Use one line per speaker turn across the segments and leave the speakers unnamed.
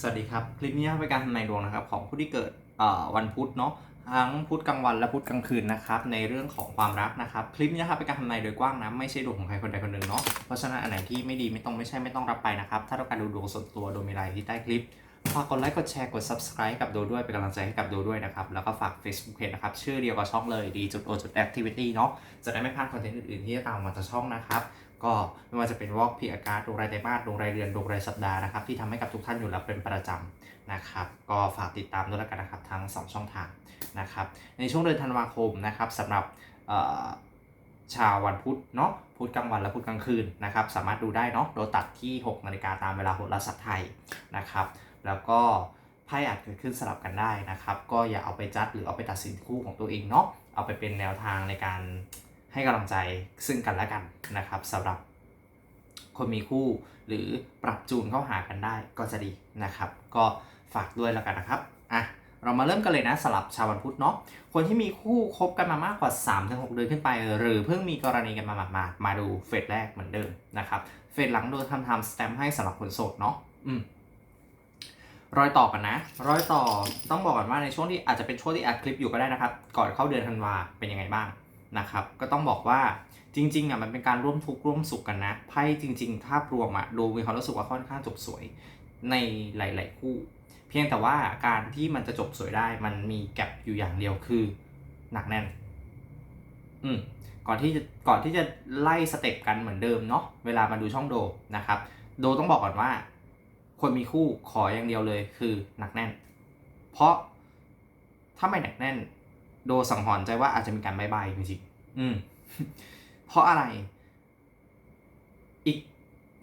สวัสดีครับ คลิปนี้เป็นการทำนายดวงนะครับ ของผู้ที่เกิดวันพุธเนาะทั้งพุธกลางวันและพุธกลางคืนนะครับในเรื่องของความรักนะครับ คลิปนี้นะครับเป็นการทำนายโดยกว้างนะไม่ใช่ดวงของใครคนใดคนหนึ่งเนาะเพราะฉะนั้นอันไหนที่ไม่ดีไม่ต้องไม่ใช่ไม่ต้องรับไปนะครับ ถ้าต้องการดูดวงส่วนตัวโดยมีรายที่ใต้คลิปฝากกดไลค์กดแชร์กด subscribe กับโดด้วยเป็นกำลังใจให้กับโดด้วยนะครับแล้วก็ฝาก Facebook Page นะครับชื่อเดียวกับช่องเลยดีจุดโอจุด activity เนาะจะได้ไม่พลาดคอนเทนต์อื่นๆที่จะตามมาจากช่องนะครับ ก็ไม่ว่าจะเป็นวอล์กพีอาการดูรายไตรมาสดูรายเดือนดูรายสัปดาห์นะครับ ที่ทำให้กับทุกท่านอยู่แล้วเป็นประจำนะครับ ก็ฝากติดตามด้วยแล้วกันนะครับทั้ง 2 ช่องทางนะครับ ในช่วงเดือนธันวาคมนะครับสำหรับชาววันพุธเนาะพุธกลางวันและพุธกลางคืนนะครับ สามารถดูได้เนาะโดยตัดที่ 6นาฬิกาตามเวลาโหราศาสตร์ไทยนะครับ แล้วก็ไพ่อาจเกิดขึ้นสลับกันได้นะครับ ก็อย่าเอาไปจัดหรือเอาไปตัดสินคู่ของตัวเองเนาะเอาไปเป็นแนวทางในการ ให้กำลังใจซึ่งกันและกันนะครับสำหรับคนมีคู่หรือปรับจูนเข้าหากันได้ก็จะดีนะครับ ก็ฝากด้วยแล้วกันนะครับอะเรามาเริ่มกันเลยนะสำหรับชาววันพุธเนาะคนที่มีคู่คบกันมามากกว่า 3-6 เดือนขึ้นไป หรือเพิ่งมีกรณีกันมาหมาดๆมาดูเฟสแรกเหมือนเดิมนะครับเฟสหลังโดยทำทม์สแตมป์ให้สำหรับคนโสดเนาะอืมรอยต่อกันนะ รอยต่อต้องบอกก่อนว่าในช่วงที่อาจจะเป็นช่วงที่อัดคลิปอยู่ก็ได้นะครับ ก่อนเข้าเดือนธันวาเป็นยังไงบ้าง นะครับ ก็ต้องบอกว่าจริงๆอะมันเป็นการร่วมทุกข์ร่วมสุขกันนะไพ่จริงๆถ้ารวมอะดูมีความรู้สึกว่าค่อนข้างจบสวยในหลาย ๆ คู่ เพียงแต่ว่าการที่มันจะจบสวยได้ มันมีแกลบอยู่อย่างเดียวคือหนักแน่น อืมก่อนที่จะก่อนที่จะไล่สเต็ปกันเหมือนเดิมเนาะเวลามาดูช่องโดนะครับ โดต้องบอกก่อนว่า คนมีคู่ขออย่างเดียวเลยคือหนักแน่น เพราะถ้าไม่หนักแน่น โดสังหรณ์ใจว่าอาจจะมีการบายบายจริงๆอืม เพราะอะไร อีก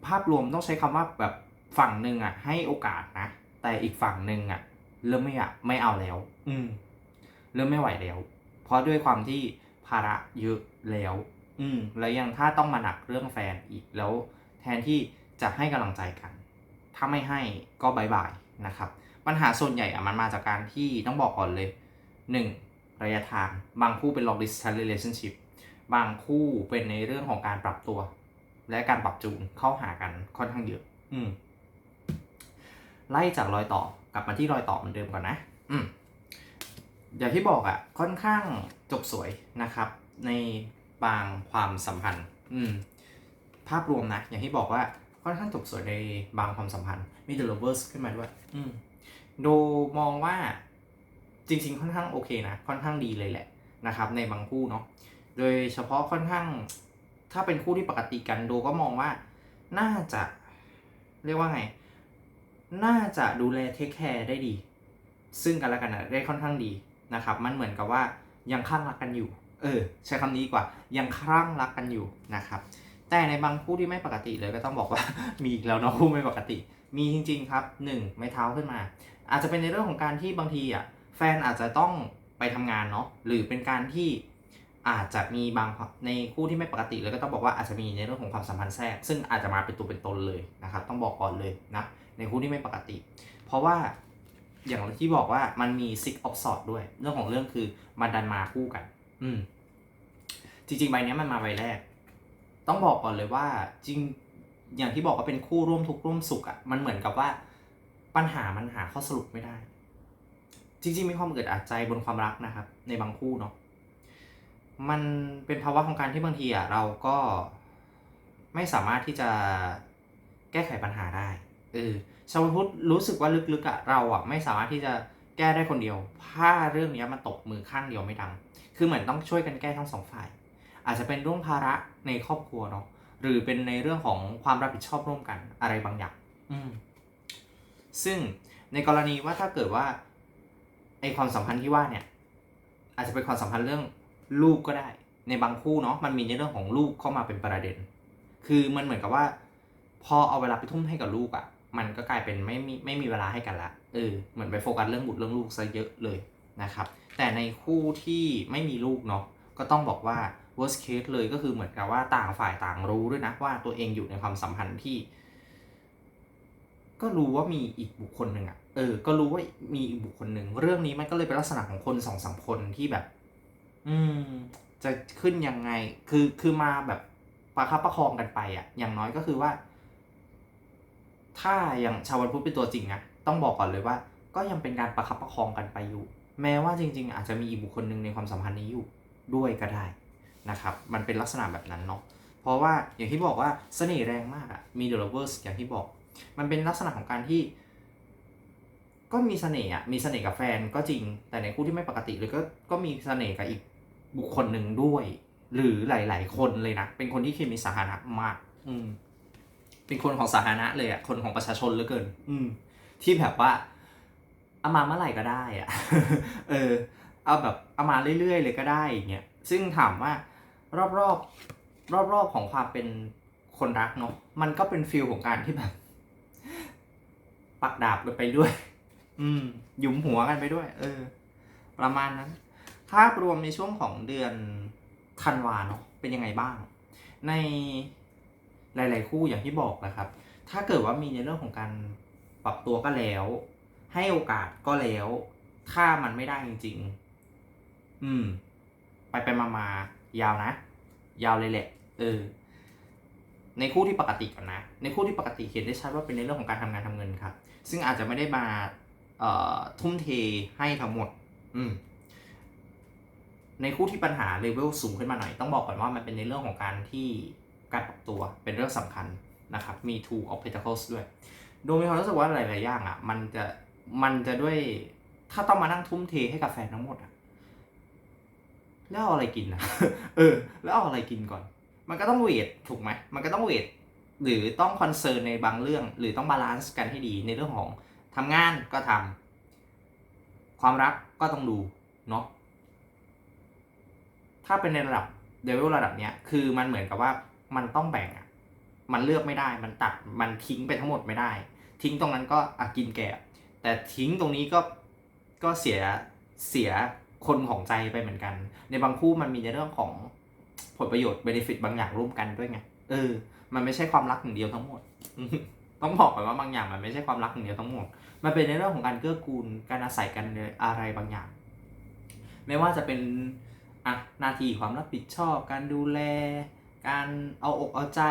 ภาพรวมต้องใช้คำว่าแบบฝั่งหนึ่งอะ ให้โอกาสนะ แต่อีกฝั่งหนึ่งอะ เริ่มไม่อะไม่เอาแล้ว อืม เริ่มไม่ไหวแล้ว เพราะด้วยความที่ภาระเยอะแล้ว อืม แล้วยังถ้าต้องมาหนักเรื่องแฟนอีกแล้ว แทนที่จะให้กำลังใจกัน ถ้าไม่ให้ก็บายบายนะครับ ปัญหาส่วนใหญ่อะมันมาจากการที่ต้องบอกก่อนเลยหนึ่ง ระยะทาง บางคู่เป็น long distance relationship บางคู่เป็นในเรื่องของการปรับตัว และการปรับจูนเข้าหากันค่อนข้างเยอะ อืม ไล่จากรอยต่อกลับมาที่รอยต่อเหมือนเดิมก่อนนะ อืมอย่างที่บอกอะ่ะ ค่อนข้างจบสวยนะครับ ในบางความสัมพันธ์ อืม ภาพรวมนะ อย่างที่บอกว่าค่อนข้างจบสวยในบางความสัมพันธ์ มี the lovers ขึ้นมาด้วย อืม โดมองว่า จริง ๆ ค่อนข้างโอเคนะค่อนข้างดีเลยแหละนะครับ ในบางคู่เนาะโดยเฉพาะค่อนข้างถ้าเป็นคู่ที่ปกติกันโดก็มองว่าน่าจะเรียกว่าไง น่าจะดูแลเทคแคร์ได้ดี ซึ่งกันและกันนะได้ค่อนข้างดีนะครับ มันเหมือนกับว่ายังคลั่งรักกันอยู่ เออ ใช้คำนี้ดีกว่ายังคลั่งรักกันอยู่นะครับ แต่ในบางคู่ที่ไม่ปกติเลยก็ต้องบอกว่ามีอีกแล้วเนาะคู่ไม่ปกติ มีจริง ๆ ครับหนึ่งไม้เท้าขึ้นมา อาจจะเป็นในเรื่องของการที่บางทีอะ แฟนอาจจะต้องไปทำงานเนาะหรือเป็นการที่อาจจะมีบางในคู่ที่ไม่ปกติเลยก็ต้องบอกว่าอาจจะมีในเรื่องของความสัมพันธ์แทรก ซึ่งอาจจะมาเป็นตัวเป็นตนเลยนะครับ ต้องบอกก่อนเลยนะในคู่ที่ไม่ปกติ เพราะว่าอย่างที่บอกว่ามันมี six of swords ด้วย เรื่องของเรื่องคือมันดันมาคู่กัน อืม จริงๆใบนี้มันมาใบแรก ต้องบอกก่อนเลยว่าจริงอย่างที่บอกว่าเป็นคู่ร่วมทุกข์ร่วมสุขอะ่ะมันเหมือนกับว่าปัญหามันหาข้อสรุปไม่ได้ จริงๆมีความอึดอัดใจบนความรักนะครับ ในบางคู่เนาะมันเป็นภาวะของการที่บางทีอะเราก็ไม่สามารถที่จะแก้ไขปัญหาได้เออชาวพุทธรู้สึกว่าลึกๆอะเราอะไม่สามารถที่จะแก้ได้คนเดียว ถ้าเรื่องนี้มันตกมือข้างเดียวไม่ดัง คือเหมือนต้องช่วยกันแก้ทั้งสองฝ่าย อาจจะเป็นเรื่องภาระในครอบครัวเนาะ หรือเป็นในเรื่องของความรับผิดชอบร่วมกันอะไรบางอย่าง อืม ซึ่งในกรณีว่าถ้าเกิดว่า ไอความสัมพันธ์ที่ว่าเนี่ย อาจจะเป็นความสัมพันธ์เรื่องลูกก็ได้ ในบางคู่เนาะมันมีในเรื่องของลูกเข้ามาเป็นประเด็น คือมันเหมือนกับว่า พอเอาเวลาไปทุ่มให้กับลูกอะ่ะ มันก็กลายเป็นไม่มีไม่มีเวลาให้กันละเออเหมือนไปโฟกัสเรื่องบุตรเรื่องลูกซะเยอะเลยนะครับ แต่ในคู่ที่ไม่มีลูกเนาะก็ต้องบอกว่า worst case เลยก็คือเหมือนกับว่าต่างฝ่ายต่างรู้ด้วยนะว่าตัวเองอยู่ในความสัมพันธ์ที่ ก็รู้ว่ามีอีกบุคคลหนึ่งอะ่ะเออ ก็รู้ว่ามีอีกบุคคลหนึ่ง เรื่องนี้มันก็เลยเป็นลักษณะของคนสองสามคนที่แบบ อืม จะขึ้นยังไง คือคือมาแบบประคับประคองกันไปอะ่ะอย่างน้อยก็คือว่า ถ้าอย่างชาววันพุธเป็นตัวจริงอะต้องบอกก่อนเลยว่า ก็ยังเป็นการประคับประคองกันไปอยู่ แม้ว่าจริง ๆ อาจจะมีอีกบุคคลหนึ่งในความสัมพันธ์นี้อยู่ด้วยก็ได้นะครับ มันเป็นลักษณะแบบนั้นเนาะเพราะว่าอย่างที่บอกว่าเสน่ห์แรงมากอะมีเดอะ lovers อย่างที่บอก มันเป็นลักษณะของการที่ ก็มีเสน่ห์อะมีเสน่ห์กับแฟนก็จริง แต่ในคู่ที่ไม่ปกติเลยก็ก็มีเสน่ห์กับอีกบุคคลหนึ่งด้วย หรือหลาย ๆ คนเลยนะเป็นคนที่เคมีสาธารณะมาก อืม เป็นคนของสาธารณะเลยอะคนของประชาชนเหลือเกิน อืม ที่แบบว่าเอามาเมื่อไหร่ก็ได้อะเออ เอาแบบเอามาเรื่อยๆเลยก็ได้อย่างเงี้ยซึ่งถามว่ารอบๆรอบๆของความเป็นคนรักเนาะมันก็เป็นฟิลของการที่แบบ ปักดาบกันไปด้วย อืม หยุมหัวกันไปด้วย เออ ประมาณนั้น ภาพรวมในช่วงของเดือนธันวาเนาะเป็นยังไงบ้าง ในหลาย ๆ คู่อย่างที่บอกนะครับ ถ้าเกิดว่ามีในเรื่องของการปรับตัวก็แล้ว ให้โอกาสก็แล้ว ถ้ามันไม่ได้จริง ๆ อืม ไปไปมามายาวนะ ยาวเลยแหละ เออ ในคู่ที่ปกติก่อนนะ ในคู่ที่ปกติเห็นได้ชัดว่าเป็นในเรื่องของการทำงานทำเงินครับ ซึ่งอาจจะไม่ได้มาทุ่มเทให้ทั้งหมด อืมในคู่ที่ปัญหาเลเวลสูงขึ้นมาหน่อย ต้องบอกก่อนว่ามันเป็นในเรื่องของการที่การปรับตัวเป็นเรื่องสำคัญนะครับ มี two of pentacles ด้วยโดยมีความรู้สึกว่าหลาย ๆ อย่างอะ มันจะมันจะด้วยถ้าต้องมานั่งทุ่มเทให้กับแฟนทั้งหมดอะแล้วเอาอะไรกินนะเออ แล้วเอาอะไรกินก่อน มันก็ต้องเวทถูกไหมมันก็ต้องเวทหรือต้องคอนเซิร์นในบางเรื่อง หรือต้องบาลานซ์กันให้ดีในเรื่องของทำงานก็ทำความรักก็ต้องดูเนาะถ้าเป็นในระดับเดเวลระดับเนี้ยคือมันเหมือนกับว่ามันต้องแบ่งอะมันเลือกไม่ได้ มันตัดมันทิ้งไปทั้งหมดไม่ได้ ทิ้งตรงนั้นก็อะกินแก่ แต่ทิ้งตรงนี้ก็ก็เสียเสียคนของใจไปเหมือนกัน ในบางคู่มันมีในเรื่องของ ผลประโยชน์เบนฟิตบางอย่างร่วมกันด้วยไงเออ มันไม่ใช่ความรักหนึ่งเดียวทั้งหมด ต้องบอกก่อนว่าบางอย่างมันไม่ใช่ความรักหนึ่งเดียวทั้งหมด มันเป็นในเรื่องของการเกื้อกูลการอาศัยกันในอะไรบางอย่าง ไม่ว่าจะเป็นอะหน้าที่ความรับผิดชอบ การดูแล การเอาอกเอาใจ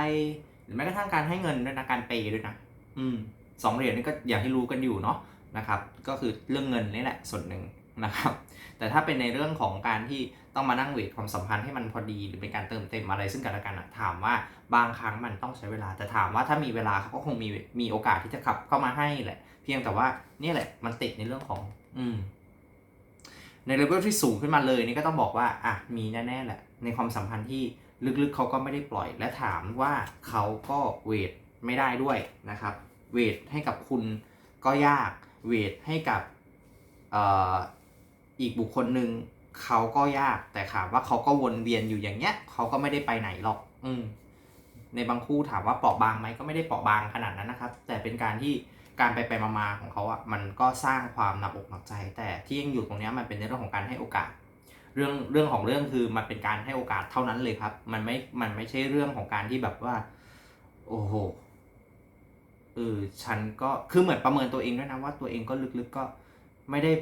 หรือแม้กระทั่งการให้เงินด้วยนะการเปย์ด้วยนะอืมสองเหรียญนี่ก็อย่างที่รู้กันอยู่เนาะนะครับ ก็คือเรื่องเงินนี่แหละส่วนหนึ่งนะครับ แต่ถ้าเป็นในเรื่องของการที่ ต้องมานั่งเวทความสัมพันธ์ให้มันพอดีหรือเป็นการเติมเต็มอะไรซึ่งกันและกันอะถามว่าบางครั้งมันต้องใช้เวลาแต่ถามว่าถ้ามีเวลาเขาก็คงมีมีโอกาสที่จะขับเข้ามาให้แหละ เพียงแต่ว่าเนี่ยแหละมันติดในเรื่องของ อืม ในเลเวลที่สูงขึ้นมาเลยนี่ก็ต้องบอกว่าอะมีแน่ๆแหละ ในความสัมพันธ์ที่ลึกๆเขาก็ไม่ได้ปล่อย และถามว่าเขาก็เวทไม่ได้ด้วยนะครับ เวทให้กับคุณก็ยาก เวทให้กับอออีกบุคคลหนึ่ง เขาก็ยากแต่ถามว่าเขาก็วนเวียนอยู่อย่างเงี้ยเขาก็ไม่ได้ไปไหนหรอก อืมในบางคู่ถามว่าเปราะบางไหมก็ไม่ได้เปราะบางขนาดนั้นนะครับ แต่เป็นการที่การไปไปมาๆของเขาอะมันก็สร้างความหนักอกหนักใจ แต่ที่ยังอยู่ตรงเนี้ยมันเป็นในเรื่องของการให้โอกาส เรื่องเรื่องของเรื่องคือมันเป็นการให้โอกาสเท่านั้นเลยครับ มันไม่มันไม่ใช่เรื่องของการที่แบบว่า โอ้โหเออฉันก็คือเหมือนประเมินตัวเองด้วยนะว่าตัวเองก็ลึกๆก็ไม่ได้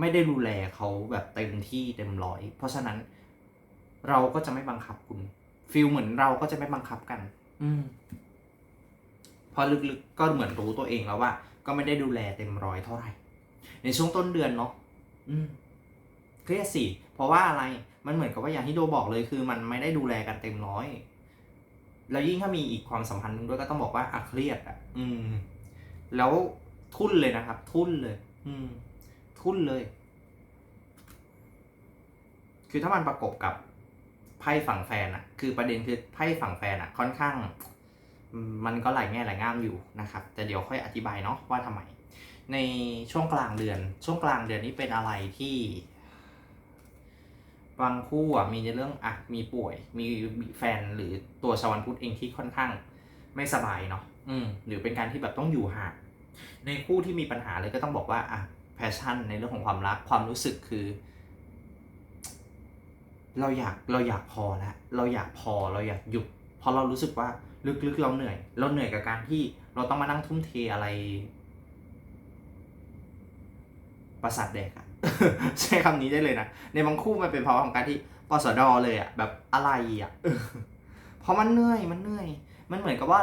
ไม่ได้ดูแลเขาแบบเต็มที่เต็มร้อย เพราะฉะนั้นเราก็จะไม่บังคับคุณฟีลเหมือนเราก็จะไม่บังคับกัน อืมเพอลึกๆก็เหมือนรู้ตัวเองแล้วว่า ก็ไม่ได้ดูแลเต็มร้อยเท่าไหร่ ในช่วงต้นเดือนเนาะอืมเครียดสิเพราะว่าอะไรมันเหมือนกับว่าอย่างที่โดบอกเลยคือมันไม่ได้ดูแลกันเต็มร้อย แล้วยิ่งถ้ามีอีกความสัมพันธ์หนึงด้วยก็ต้องบอกว่าอะเครียดอะ อืม แล้วทุ่นเลยนะครับ ทุ่นเลย อืม ทุ่นเลย คือถ้ามันประกบกับไพ่ฝั่งแฟนอะคือประเด็นคือไพ่ฝั่งแฟนอะค่อนข้าง มันก็หลายแง่หลายง่ามอยู่นะครับ แต่เดี๋ยวค่อยอธิบายเนาะว่าทำไม ในช่วงกลางเดือน ช่วงกลางเดือนนี้เป็นอะไรที่บางคู่อะมีในเรื่องอะมีป่วย มีแฟนหรือตัวชวันพุธเองที่ค่อนข้างไม่สบายเนาะอืมหรือเป็นการที่แบบต้องอยู่ห่างในคู่ที่มีปัญหาเลยก็ต้องบอกว่าอะ แพชชั่นในเรื่องของความรักความรู้สึกคือ เราอยากเราอยากพอแล้วเราอยากพอเราอยากหยุดเพราะเรารู้สึกว่าลึกๆเราเหนื่อย เราเหนื่อยกับการที่เราต้องมานั่งทุ่มเทอะไร ประสาทแดกอะใช้คำนี้ได้เลยนะ ในบางคู่มันเป็นเพราะของการที่ปสดเลยอะแบบอะไรอะเพราะมันเหนื่อยมันเหนื่อย มันเหมือนกับว่า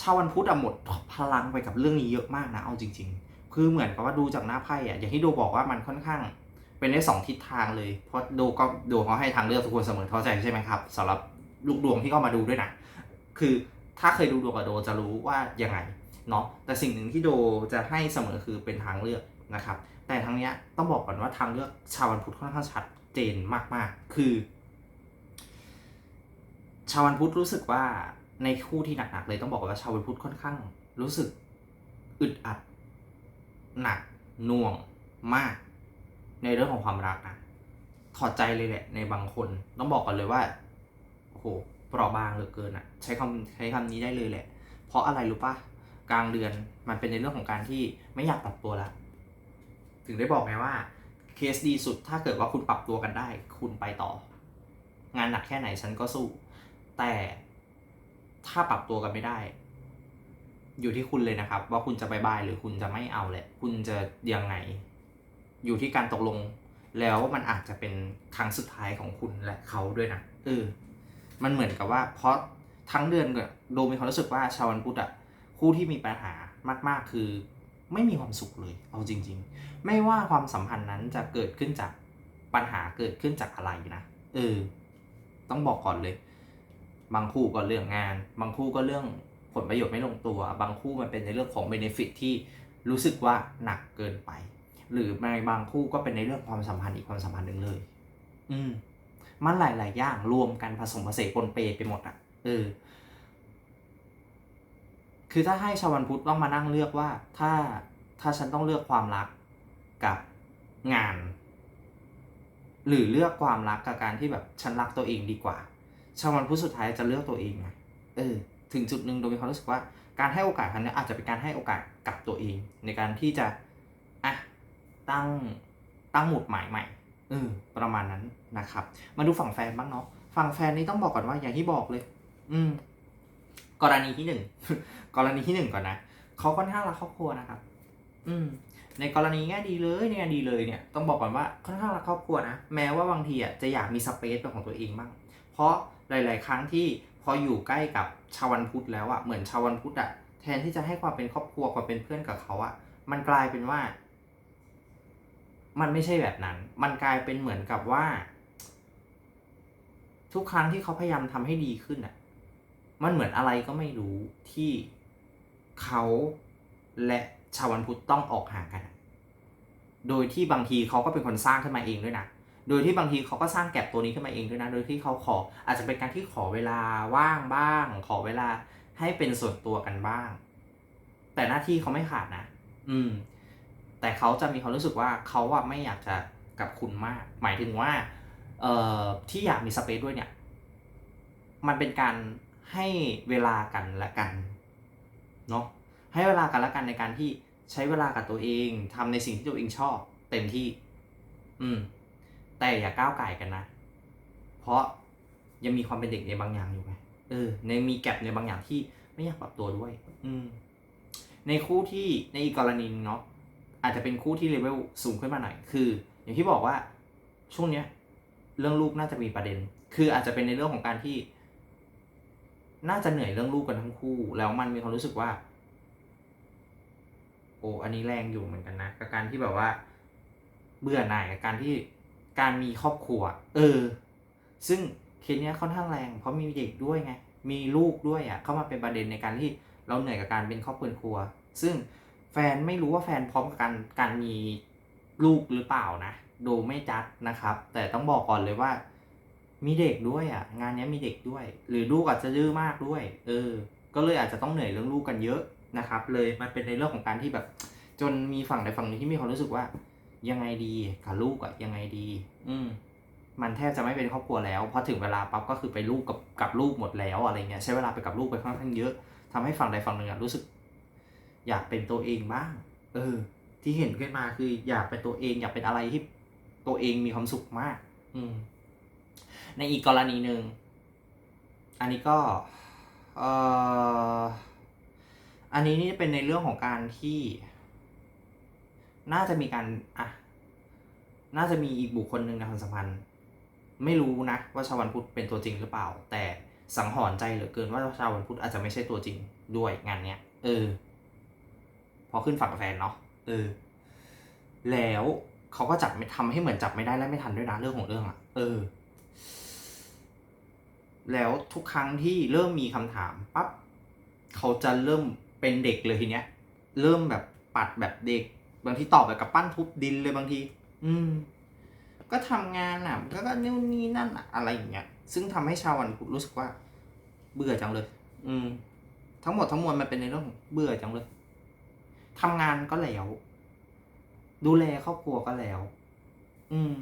ชาววันพุธอะหมดพลังไปกับเรื่องนี้เยอะมากนะเอาจริง ๆ คือเหมือนกับว่าดูจากหน้าไพ่อะอย่างที่โดบอกว่ามันค่อนข้างเป็นได้สองทิศทางเลย เพราะโดก็โดเขาให้ทางเลือกทุกคนเสมอเข้าใจใช่ไหมครับสำหรับลูกดวงที่เข้ามาดูด้วยนะ คือถ้าเคยดูดวงกับโดจะรู้ว่ายังไงเนาะ แต่สิ่งหนึ่งที่โดจะให้เสมอคือเป็นทางเลือกนะครับ แต่ทั้งเนี้ยต้องบอกก่อนว่าทางเลือกชาววันพุธค่อนข้างชัดเจนมาก ๆ คือ ชาววันพุธรู้สึกว่าในคู่ที่หนักๆเลยต้องบอกว่าชาววันพุธค่อนข้าง รู้สึกอึดอัด หนักหน่วงมาก ในเรื่องของความรักนะถอดใจเลยแหละ ในบางคน ต้องบอกก่อนเลยว่าโอ้โหเปราะบางเหลือเกินอะใช้คำใช้คำนี้ได้เลยแหละ เพราะอะไรรู้ปะกลางเดือนมันเป็นในเรื่องของการที่ไม่อยากปรับตัวละ ถึงได้บอกไงว่าเคสดีสุดถ้าเกิดว่าคุณปรับตัวกันได้ คุณไปต่อ งานหนักแค่ไหนฉันก็สู้ แต่ถ้าปรับตัวกันไม่ได้ อยู่ที่คุณเลยนะครับ ว่าคุณจะบายบายหรือคุณจะไม่เอาแหละ คุณจะยังไง อยู่ที่การตกลง แล้วมันอาจจะเป็นครั้งสุดท้ายของคุณและเขาด้วยนะเออมันเหมือนกับว่า เพราะทั้งเดือนก็โดมีความรู้สึกว่าชาววันพุธอะคู่ที่มีปัญหามากๆคือไม่มีความสุขเลย เอาจริง ๆ ไม่ว่าความสัมพันธ์นั้นจะเกิดขึ้นจากปัญหาเกิดขึ้นจากอะไรนะเออต้องบอกก่อนเลย บางคู่ก็เรื่องงาน บางคู่ก็เรื่อง ผลประโยชน์ไม่ลงตัว บางคู่มันเป็นในเรื่องของเบนฟิตที่รู้สึกว่าหนักเกินไป หรือในบางคู่ก็เป็นในเรื่องความสัมพันธ์อีกความสัมพันธ์หนึ่งเลย อืมมันหลาย ๆ อย่างรวมกันผสมผสานปนเปไปหมดอะเออคือถ้าให้ชาววันพุธต้องมานั่งเลือกว่า ถ้าถ้าฉันต้องเลือกความรักกับงาน หรือเลือกความรักกับการที่แบบฉันรักตัวเองดีกว่า ชาววันพุธสุดท้ายจะเลือกตัวเองไงเออ ถึงจุดหนึ่งโดยมีความรู้สึกว่าการให้โอกาสครั้งนี้อาจจะเป็นการให้โอกาสกับตัวเอง ในการที่จะอะตั้งตั้งหมุดหมายใหม่เออประมาณนั้นนะครับ มาดูฝั่งแฟนบ้างเนาะฝั่งแฟนนี่ต้องบอกก่อนว่าอย่างที่บอกเลย อืม กรณีที่หนึ่งกรณีที่หนึ่งก่อนนะเขาค่อนข้างรักครอบครัวนะครับ อืม ในกรณีแง่ดีเลยในแง่ดีเลยเนี่ย ต้องบอกก่อนว่าค่อนข้างรักครอบครัวนะแม้ว่าบางทีอะจะอยากมีสเปซเป็นของตัวเองบ้างเพราะหลาย ๆ ครั้งที่ ออยู่ใกล้กับชาววันพุธแล้วอะเหมือนชาววันพุธอะแทนที่จะให้ความเป็นครอบครัวความเป็นเพื่อนกับเขาอะมันกลายเป็นว่า มันไม่ใช่แบบนั้น มันกลายเป็นเหมือนกับว่า ทุกครั้งที่เขาพยายามทำให้ดีขึ้นอะมันเหมือนอะไรก็ไม่รู้ที่เขาและชาววันพุธต้องออกห่างกัน โดยที่บางทีเขาก็เป็นคนสร้างขึ้นมาเองด้วยนะ โดยที่บางทีเขาก็สร้างแก็บตัวนี้ขึ้นมาเองด้วยนะ โดยที่เขาขออาจจะเป็นการที่ขอเวลาว่างบ้าง ขอเวลาให้เป็นส่วนตัวกันบ้าง แต่หน้าที่เขาไม่ขาดนะ อืม แต่เขาจะมีความรู้สึกว่าเขาอะไม่อยากจะกับคุณมาก หมายถึงว่า เอ่อที่อยากมีสเปซด้วยเนี่ย มันเป็นการให้เวลากันละกันเนาะให้เวลากันละกันในการที่ใช้เวลากับตัวเองทำในสิ่งที่ตัวเองชอบ เต็มที่ อืม แต่อย่าก้าวไก่กันนะ เพราะยังมีความเป็นเด็กในบางอย่างอยู่ไงเออ ในมีแก็บในบางอย่างที่ไม่อยากปรับตัวด้วย อืม ในคู่ที่ในอีกกรณีเนาะอาจจะเป็นคู่ที่เลเวลสูงขึ้นมาหน่อย คือ อย่างที่บอกว่าช่วงเนี้ย เรื่องลูกน่าจะมีประเด็น คืออาจจะเป็นในเรื่องของการที่ น่าจะเหนื่อยเรื่องลูกกันทั้งคู่ แล้วมันมีความรู้สึกว่า โอ้อันนี้แรงอยู่เหมือนกันนะกับการที่แบบว่า เบื่อหน่ายกับการที่ การมีครอบครัว เออ ซึ่งเคสเนี้ยค่อนข้างแรง เพราะมีเด็กด้วยไง มีลูกด้วยอะ เข้ามาเป็นประเด็นในการที่เราเหนื่อยกับการเป็นครอบครัว ซึ่งแฟนไม่รู้ว่าแฟนพร้อมกับการการมีลูกหรือเปล่านะ ดูไม่จัดนะครับ แต่ต้องบอกก่อนเลยว่า มีเด็กด้วยอะ งานนี้มีเด็กด้วย หรือลูกอาจจะดื้อมากด้วย เออ ก็เลยอาจจะต้องเหนื่อยเรื่องลูกกันเยอะนะครับ เลยมันเป็นในเรื่องของการที่แบบ จนมีฝั่งใดฝั่งหนึ่งที่มีความรู้สึกว่า ยังไงดีกับลูกอะยังไงดี อืมมันแทบจะไม่เป็นครอบครัวแล้วพอถึงเวลาปั๊บก็คือไปลูกกับกับลูกหมดแล้วอะไรเงี้ยใช้เวลาไปกับลูกไปค่อนข้างเยอะทำให้ฝั่งใดฝั่งหนึ่งอะรู้สึก อยากเป็นตัวเองบ้าง เออ ที่เห็นขึ้นมาคืออยากเป็นตัวเอง อยากเป็นอะไรที่ตัวเองมีความสุขมาก อืม ในอีกกรณีหนึ่งอันนี้ก็เอ่ออันนี้นี่เป็นในเรื่องของการที่ น่าจะมีการอะน่าจะมีอีกบุคคลหนึ่งในความสัมพันธ์ ไม่รู้นะว่าชาววันพุธเป็นตัวจริงหรือเปล่า แต่สังหรณ์ใจเหลือเกินว่าชาววันพุธอาจจะไม่ใช่ตัวจริงด้วยงานเนี้ยเออ พอขึ้นฝั่งแฟนเนาะเออ แล้วเขาก็จับไม่ทำให้เหมือนจับไม่ได้และไม่ทันด้วยนะเรื่องของเรื่องอะเออ แล้วทุกครั้งที่เริ่มมีคำถามปั๊บเขาจะเริ่มเป็นเด็กเลยทีเนี้ย เริ่มแบบปัดแบบเด็ก บางทีตอบแบบกับปั้นทุบดินเลยบางที อืม ก็ทำงานอะก็ก็นู่นนี่นั่นอะอะไรอย่างเงี้ย ซึ่งทำให้ชาววันพุธรู้สึกว่า เบื่อจังเลย อืม ทั้งหมดทั้งมวลมันเป็นในเรื่องของเบื่อจังเลยทำงานก็แล้ว ดูแลครอบครัวก็แล้ว อืม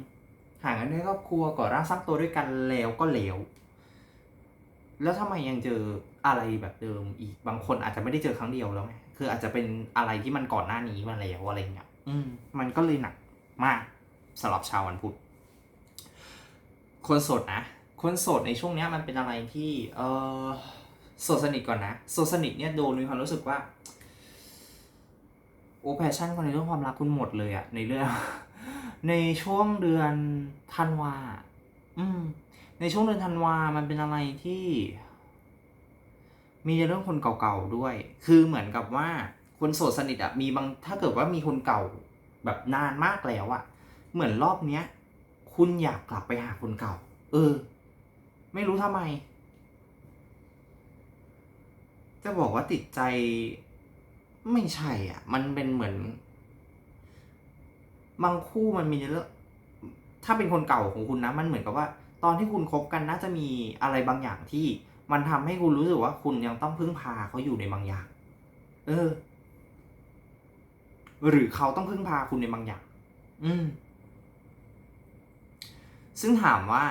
หาเงินให้ครอบครัวก่อร่างสร้างตัวด้วยกันแล้วก็แล้ว แล้วทำไมยังเจออะไรแบบเดิมอีก บางคนอาจจะไม่ได้เจอครั้งเดียวแล้วไง คืออาจจะเป็นอะไรที่มันก่อนหน้านี้มาแล้วอะไรเงี้ยอืมมันก็เลยหนักมากสำหรับชาววันพุธคนโสดนะ คนโสดในช่วงเนี้ยมันเป็นอะไรที่เออโสดสนิทก่อนนะโสดสนิทเนี่ยโดนมีความรู้สึกว่าโอ้แพชชั่นคนในเรื่องความรักคุณหมดเลยอะในเรื่อง ในช่วงเดือนธันวาอืมในช่วงเดือนธันวา มันเป็นอะไรที่ มีเรื่องคนเก่าๆด้วย คือเหมือนกับว่าคนโสดสนิทอะมีบางถ้าเกิดว่ามีคนเก่าแบบนานมากแล้วอะเหมือนรอบเนี้ย คุณอยากกลับไปหาคนเก่า เออ ไม่รู้ทำไม จะบอกว่าติดใจไม่ใช่อะ มันเป็นเหมือน บางคู่มันมีเรื่องถ้าเป็นคนเก่าของคุณนะ มันเหมือนกับว่า ตอนที่คุณคบกันน่าจะมีอะไรบางอย่างที่ มันทำให้คุณรู้สึกว่าคุณยังต้องพึ่งพาเขาอยู่ในบางอย่าง เออ หรือเขาต้องพึ่งพาคุณในบางอย่าง อืม ซึ่งถามว่า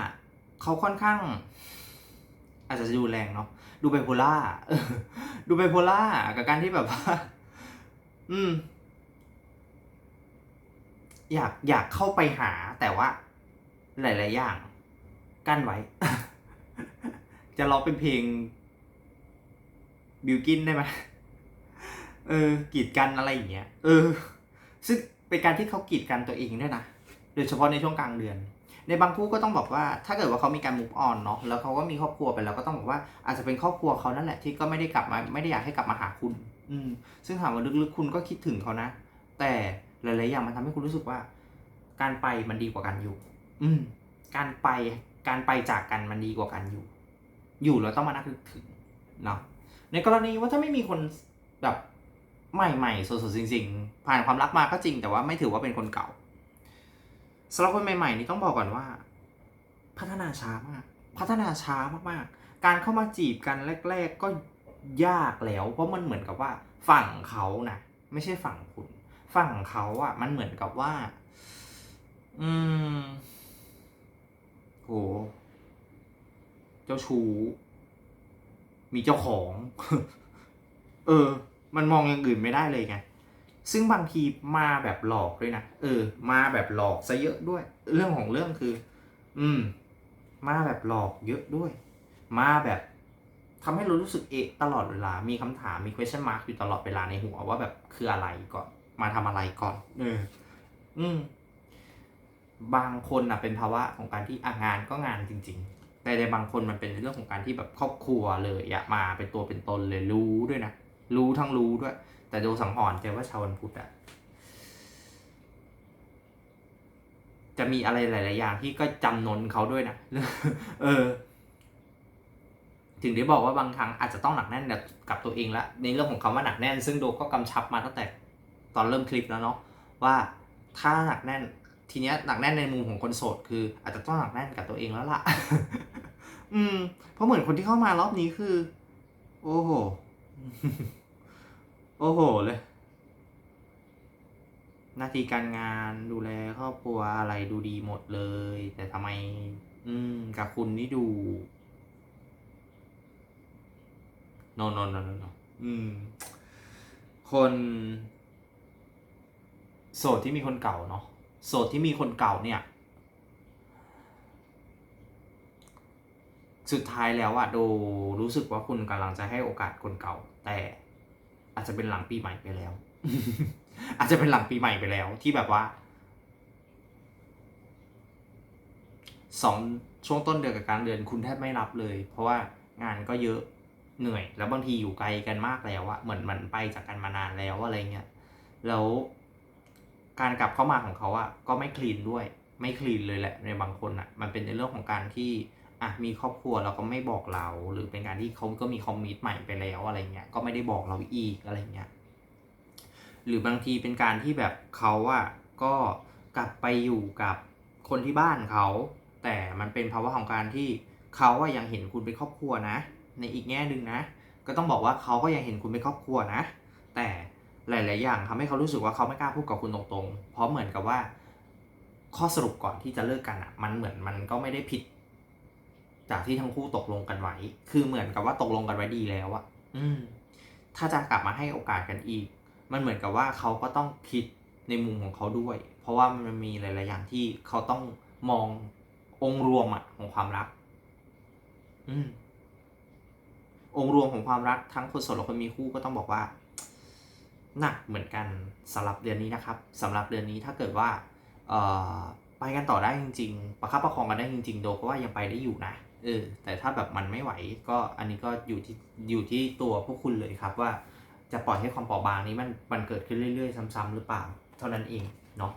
เขาค่อนข้าง อาจจะดูแรงเนาะ ดูไบโพล่าดูไบโพล่ากับการที่แบบว่า อืม อยากอยากเข้าไปหาแต่ว่า หลาย ๆ อย่าง กั้นไว้ จะร้องเป็นเพลงบิวกินได้ไหมเออกีดกันอะไรอย่างเงี้ย เออ ซึ่งเป็นการที่เขากีดกันตัวเองด้วยนะ โดยเฉพาะในช่วงกลางเดือน ในบางคู่ก็ต้องบอกว่า ถ้าเกิดว่าเขามีการ move on เนาะ แล้วเขาก็มีครอบครัวไปแล้วก็ต้องบอกว่า อาจจะเป็นครอบครัวเขานั่นแหละที่ก็ไม่ได้กลับมา ไม่ได้อยากให้กลับมาหาคุณ อืม ซึ่งถามว่าลึกๆคุณก็คิดถึงเขานะ แต่หลายๆอย่างมันทำให้คุณรู้สึกว่า การไปมันดีกว่ากันอยู่ อืม การไป การไปจากกันมันดีกว่ากันอยู่ อยู่แล้วต้องมานักนึกถึงเนาะในกรณีว่าถ้าไม่มีคนแบบใหม่ๆสดๆจริง ๆ ผ่านความรักมาก็จริง แต่ว่าไม่ถือว่าเป็นคนเก่าสำหรับคนใหม่ ๆ นี่ต้องบอกก่อนว่า พัฒนาช้ามาก พัฒนาช้ามากๆ การเข้ามาจีบกันแรก ๆ ก็ยากแล้ว เพราะมันเหมือนกับว่าฝั่งเขานะไม่ใช่ฝั่งคุณ ฝั่งเขาอะ มันเหมือนกับว่า อืมโห เจ้าชู้ มีเจ้าของ เออ มันมองอย่างอื่นไม่ได้เลยไง ซึ่งบางทีมาแบบหลอกด้วยนะ เออ มาแบบหลอกซะเยอะด้วย เรื่องของเรื่องคือ อืม มาแบบหลอกเยอะด้วย มาแบบทำให้เรารู้สึกเอะตลอดเวลา มีคำถาม มี question mark อยู่ตลอดเวลาในหัวว่าแบบคืออะไรก่อน มาทำอะไรก่อน เออ อืม บางคนอะเป็นภาวะของการที่อะงานก็งานจริง ๆ แต่ในบางคนมันเป็นเรื่องของการที่แบบครอบครัวเลยอะมาเป็นตัวเป็นตนเลยรู้ด้วยนะ รู้ทั้งรู้ด้วย แต่โดสังหรณ์ใจว่าชาววันพุธอะจะมีอะไรหลาย ๆ อย่างที่ก็จำนนเขาด้วยนะเออ ถึงได้บอกว่าบางครั้งอาจจะต้องหนักแน่นกับตัวเองละในเรื่องของคำว่าหนักแน่น ซึ่งโดก็กำชับมาตั้งแต่ตอนเริ่มคลิปแล้วเนาะว่าถ้าหนักแน่นทีเนี้ยหนักแน่นในมุมของคนโสดคือ อาจจะต้องหนักแน่นกับตัวเองแล้วล่ะ อืม เพราะเหมือนคนที่เข้ามารอบนี้คือ โอ้โห โอ้โหเลยหน้าที่การงานดูแลครอบครัวอะไรดูดีหมดเลย แต่ทำไม อืม กับคุณนี่ดูโนโนโนโนอืม คน โสดที่มีคนเก่าเนาะโสดที่มีคนเก่าเนี่ย สุดท้ายแล้วอะโดรู้สึกว่าคุณกำลังจะให้โอกาสคนเก่า แต่อาจจะเป็นหลังปีใหม่ไปแล้ว อาจจะเป็นหลังปีใหม่ไปแล้ว ที่แบบว่าสองช่วงต้นเดือนกับกลางเดือนคุณแทบไม่รับเลย เพราะว่างานก็เยอะเหนื่อย แล้วบางทีอยู่ไกลกันมากแล้วอะเหมือนมันไปจากกันมานานแล้วอะไรเงี้ยแล้วการกลับเข้ามาของเขาอะก็ไม่คลีนด้วย ไม่คลีนเลยแหละในบางคนอะมันเป็นในเรื่องของการที่ อะมีครอบครัวเราก็ไม่บอกเรา หรือเป็นการที่เขาก็มีคอมมิตใหม่ไปแล้วอะไรเงี้ยก็ไม่ได้บอกเราอีกอะไรเงี้ยหรือบางทีเป็นการที่แบบเขาอะก็กลับไปอยู่กับคนที่บ้านเขา แต่มันเป็นภาวะของการที่เขาอะยังเห็นคุณเป็นครอบครัวนะ ในอีกแง่หนึ่งนะ ก็ต้องบอกว่าเขาก็ยังเห็นคุณเป็นครอบครัวนะ แต่หลาย ๆ อย่างทำให้เขารู้สึกว่าเขาไม่กล้าพูดกับคุณตรง ๆ เพราะเหมือนกับว่า ข้อสรุปก่อนที่จะเลิกกันอะ มันเหมือนมันก็ไม่ได้ผิด จากที่ทั้งคู่ตกลงกันไว้ คือเหมือนกับว่าตกลงกันไว้ดีแล้วอะอืม ถ้าจะกลับมาให้โอกาสกันอีก มันเหมือนกับว่าเขาก็ต้องคิดในมุมของเขาด้วย เพราะว่ามันมีหลาย ๆ อย่างที่เขาต้องมององค์รวมอะของความรัก อืม องค์รวมของความรักทั้งคนโสดและคนมีคู่ก็ต้องบอกว่าหนักเหมือนกันสำหรับเดือนนี้นะครับสำหรับเดือนนี้ถ้าเกิดว่า เอ่อไปกันต่อได้จริง ๆ ประคับประคองกันได้จริง ๆ โดก็ว่ายังไปได้อยู่นะ เออแต่ถ้าแบบมันไม่ไหวก็อันนี้ก็อยู่ที่อยู่ที่ตัวพวกคุณเลยครับว่าจะปล่อยให้ความเปราะบางนี้มันมันเกิดขึ้นเรื่อยๆ ซ้ำๆหรือเปล่า เท่านั้นเองเนาะ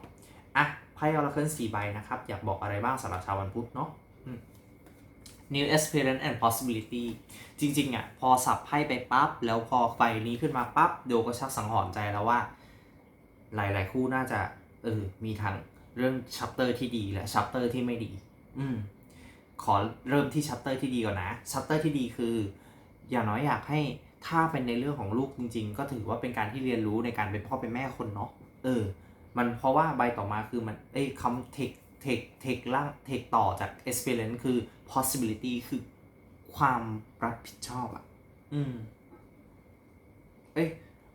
อะไพ่ออร์เคิลสี่ใบนะครับ อยากบอกอะไรบ้างสำหรับชาววันพุธเนาะ new experience and possibility จริงๆอะพอสับไพ่ไปปั๊บแล้วพอไฟนี้ขึ้นมาปั๊บโดก็ชักสังหรณ์ใจแล้วว่า หลายๆคู่น่าจะเออมีทางเรื่องชัปเตอร์ที่ดีและชัปเตอร์ที่ไม่ดี อืม ขอเริ่มที่ชัปเตอร์ที่ดีก่อนนะชัปเตอร์ที่ดีคือ อย่างน้อยอยากให้ถ้าเป็นในเรื่องของลูกจริง ๆ ก็ถือว่าเป็นการที่เรียนรู้ในการเป็นพ่อเป็นแม่คนเนาะเออ มันเพราะว่าใบต่อมาคือมันเอ้ยคำเทคเทคเทคล่างเทคต่อจาก experience คือ possibility คือความรับผิดชอบอะ อืม เอ้ย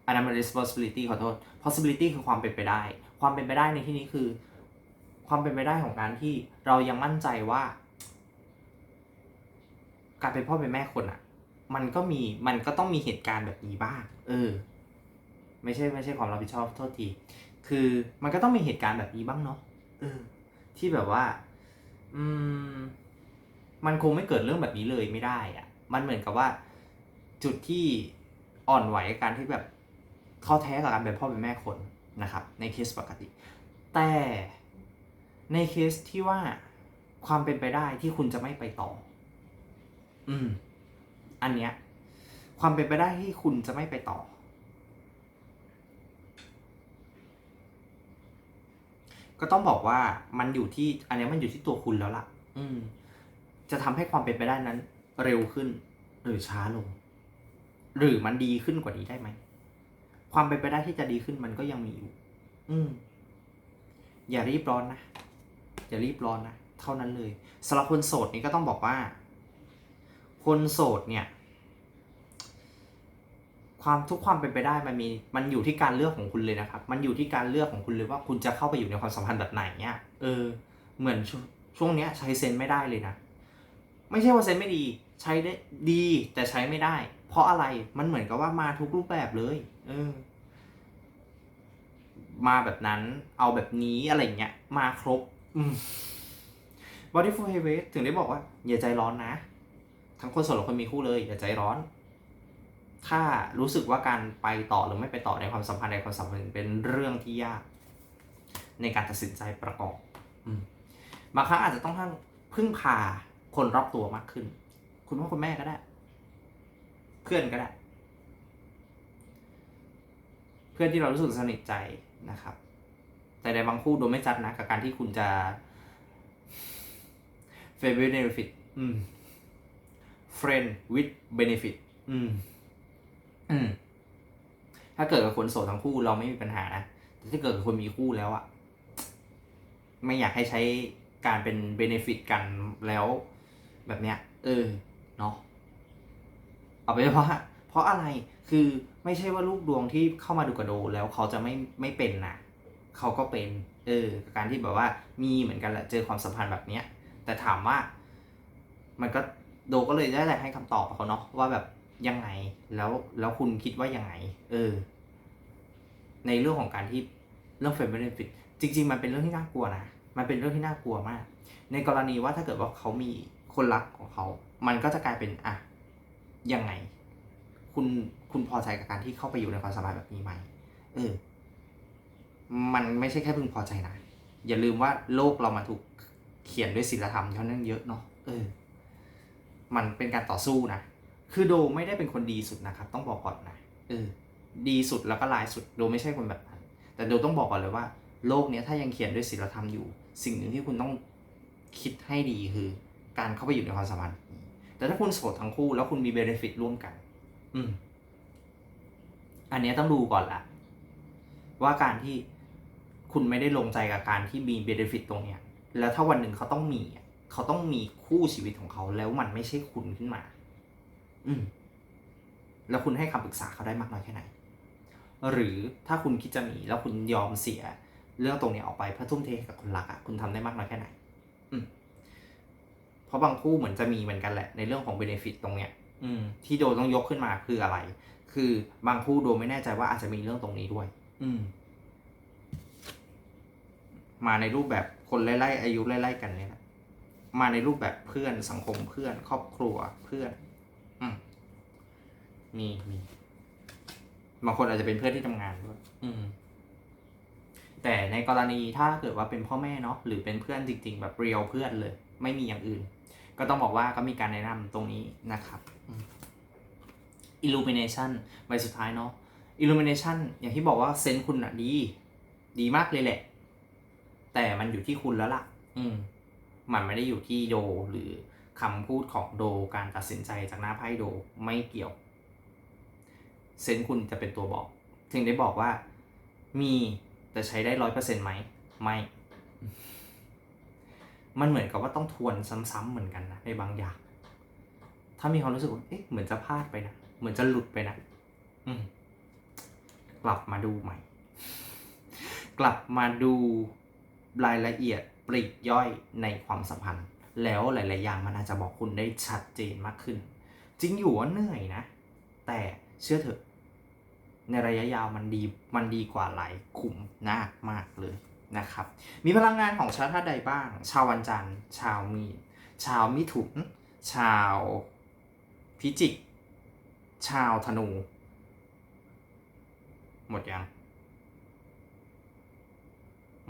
อันนั้นมัน responsibility ขอโทษ possibility คือความเป็นไปได้ ความเป็นไปได้ในที่นี้คือ ความเป็นไปได้ของการที่เรายังมั่นใจว่า การเป็นพ่อเป็นแม่คนอะ มันก็มีมันก็ต้องมีเหตุการณ์แบบนี้บ้าง เออ ไม่ใช่ไม่ใช่ความรับผิดชอบโทษที คือมันก็ต้องมีเหตุการณ์แบบนี้บ้างเนาะเออ ที่แบบว่า อืม มันคงไม่เกิดเรื่องแบบนี้เลยไม่ได้อะมันเหมือนกับว่า จุดที่อ่อนไหวกับการที่แบบเข้าแท้กับการเป็นพ่อเป็นแม่คนนะครับ ในเคสปกติ แต่ในเคสที่ว่าความเป็นไปได้ที่คุณจะไม่ไปต่อ อืม อันเนี้ย ความเป็นไปได้ที่คุณจะไม่ไปต่อ ก็ต้องบอกว่ามันอยู่ที่ อันเนี้ยมันอยู่ที่ตัวคุณแล้วล่ะ อืม จะทำให้ความเป็นไปได้นั้น เร็วขึ้น หรือช้าลง หรือมันดีขึ้นกว่านี้ได้ไหมความเป็นไปได้ที่จะดีขึ้นมันก็ยังมีอยู่ อืม อย่ารีบร้อนนะอย่ารีบร้อนนะเท่านั้นเลยสำหรับคนโสดนี่ก็ต้องบอกว่า คนโสดเนี่ย ความทุกความเป็นไปได้มันมีมันอยู่ที่การเลือกของคุณเลยนะครับ มันอยู่ที่การเลือกของคุณเลยว่าคุณจะเข้าไปอยู่ในความสัมพันธ์แบบไหนเนี่ยเออ เหมือนชช่วงเนี้ยใช้เซนไม่ได้เลยนะ ไม่ใช่ว่าเซนไม่ดี ใช้ได้ดีแต่ใช้ไม่ได้ เพราะอะไรมันเหมือนกับว่ามาทุกรูปแบบเลย เออ มาแบบนั้น เอาแบบนี้อะไรเงี้ยมาครบ อืม body for heavy ถึงได้บอกว่า อย่าใจร้อนนะ ทั้งคนโสดและคนมีคู่เลยอย่าใจร้อน ถ้ารู้สึกว่าการไปต่อหรือไม่ไปต่อในความสัมพันธ์ในความสัมพันธ์เป็นเรื่องที่ยาก ในการตัดสินใจประกอบอบางครั้งอาจจะต้องพึ่งพาคนรอบตัวมากขึ้น คุณพ่อคุณแม่ก็ได้ เพื่อนก็ได้ เพื่อนที่เรารู้สึกสนิทใจนะครับ แต่ในบางคู่โดยไม่จัดนะกับการที่คุณจะ favor benefit อืม friend with benefit อืม อืม ถ้าเกิดกับคนโสดทั้งคู่เราไม่มีปัญหานะ แต่ถ้าเกิดกับคนมีคู่แล้วอะไม่อยากให้ใช้การเป็นเบนฟิตกันแล้ว แบบเนี้ย เออ เนาะ เอาไปนว่าเพราะอะไร คือไม่ใช่ว่าลูกดวงที่เข้ามาดูกระโดแล้วเขาจะไม่ไม่เป็นนะเขาก็เป็น เออกับการที่แบบว่ามีเหมือนกันแหละ เจอความสัมพันธ์แบบเนี้ย แต่ถามว่า มันก็ โดก็เลยได้แต่ให้คำตอบเขาเนาะว่าแบบยังไงแล้วแล้วคุณคิดว่ายังไง เออ ในเรื่องของการที่เรื่องเฟรนด์เบนฟิตจริง ๆ มันเป็นเรื่องที่น่ากลัวนะมันเป็นเรื่องที่น่ากลัวมาก ในกรณีว่าถ้าเกิดว่าเขามีคนรักของเขา มันก็จะกลายเป็นอะยังไง คุณคุณพอใจกับการที่เข้าไปอยู่ในความสัมพันธ์แบบนี้ไหมเออ มันไม่ใช่แค่พึงพอใจนะ อย่าลืมว่าโลกเรามาถูกเขียนด้วยศีลธรรมเท่านั้นเยอะเนาะเออ มันเป็นการต่อสู้นะ คือโดไม่ได้เป็นคนดีสุดนะครับ ต้องบอกก่อนนะเออดีสุดแล้วก็ร้ายสุดโดไม่ใช่คนแบบนั้น แต่โดต้องบอกก่อนเลยว่า โลกนี้ถ้ายังเขียนด้วยศีลธรรมอยู่ สิ่งหนึ่งที่คุณต้องคิดให้ดีคือ การเข้าไปอยู่ในความสัมพันธ์แต่ถ้าคุณโสดทั้งคู่แล้วคุณมีเบเนฟิตร่วมกัน อืม อันนี้ต้องดูก่อนละว่าการที่คุณไม่ได้ลงใจกับการที่มีเบเนฟิตตรงเนี้ย แล้วถ้าวันหนึ่งเขาต้องมีอะ เขาต้องมีคู่ชีวิตของเขาแล้วมันไม่ใช่คุณขึ้นมา อืม แล้วคุณให้คำปรึกษาเขาได้มากน้อยแค่ไหน หรือถ้าคุณคิดจะมีแล้วคุณยอมเสีย เรื่องตรงนี้ออกไปเพื่อทุ่มเทกับคนรักอะคุณทำได้มากน้อยแค่ไหน อืม เพราะบางคู่เหมือนจะมีเหมือนกันแหละ ในเรื่องของเบเนฟิตตรงเนี้ย อืม ที่โดต้องยกขึ้นมาคืออะไร คือบางคู่โดไม่แน่ใจว่าอาจจะมีเรื่องตรงนี้ด้วย อืม มาในรูปแบบคนไล่ๆอายุไล่ๆกันเนี่ยแหละ มาในรูปแบบเพื่อนสังคมเพื่อน ครอบครัวเพื่อนอืมมีมีบางคนอาจจะเป็นเพื่อนที่ทำงานด้วยอืม แต่ในกรณีถ้าเกิดว่าเป็นพ่อแม่เนาะหรือเป็นเพื่อนจริง ๆ แบบเรียวเพื่อนเลย ไม่มีอย่างอื่น ก็ต้องบอกว่าก็มีการแนะนำตรงนี้นะครับ illumination ใบสุดท้ายเนาะ illumination อย่างที่บอกว่าเซนส์คุณอะดี ดีมากเลยแหละ แต่มันอยู่ที่คุณแล้วล่ะ อืม มันไม่ได้อยู่ที่โด หรือคำพูดของโดการตัดสินใจจากหน้าไพ่โดไม่เกี่ยว เซนส์คุณจะเป็นตัวบอก ถึงได้บอกว่า มีแต่ใช้ได้ร้อยเปอร์เซ็นต์ไหม ไม่ มันเหมือนกับว่าต้องทวนซ้ำๆเหมือนกันนะในบางอย่าง ถ้ามีความรู้สึกว่าเอ๊ะเหมือนจะพลาดไปนะ เหมือนจะหลุดไปนะ อืม กลับมาดูใหม่ กลับมาดู รายละเอียดปลีกย่อยในความสัมพันธ์ แล้วหลาย ๆ อย่างมันอาจจะบอกคุณได้ชัดเจนมากขึ้น จริงอยู่ว่าเหนื่อยนะ แต่เชื่อเถอะ ในระยะยาวมันดีมันดีกว่าหลายขุมมากมากเลยนะครับ มีพลังงานของชาวธาตุใดบ้าง ชาววันจันทร์ ชาวมี ชาวมิถุน ชาวพิจิก ชาวธนู หมดยัง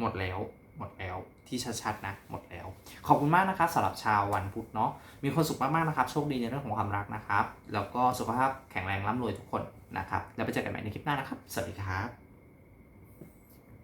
หมดแล้ว หมดแล้วที่ชัดๆนะหมดแล้ว ขอบคุณมากนะครับสำหรับชาววันพุธเนาะมีความสุขมากๆนะครับโชคดีในเรื่องของความรักนะครับ แล้วก็สุขภาพแข็งแรงร่ำรวยทุกคนนะครับ แล้วไปเจอกันใหม่ในคลิปหน้านะครับ สวัสดีครับ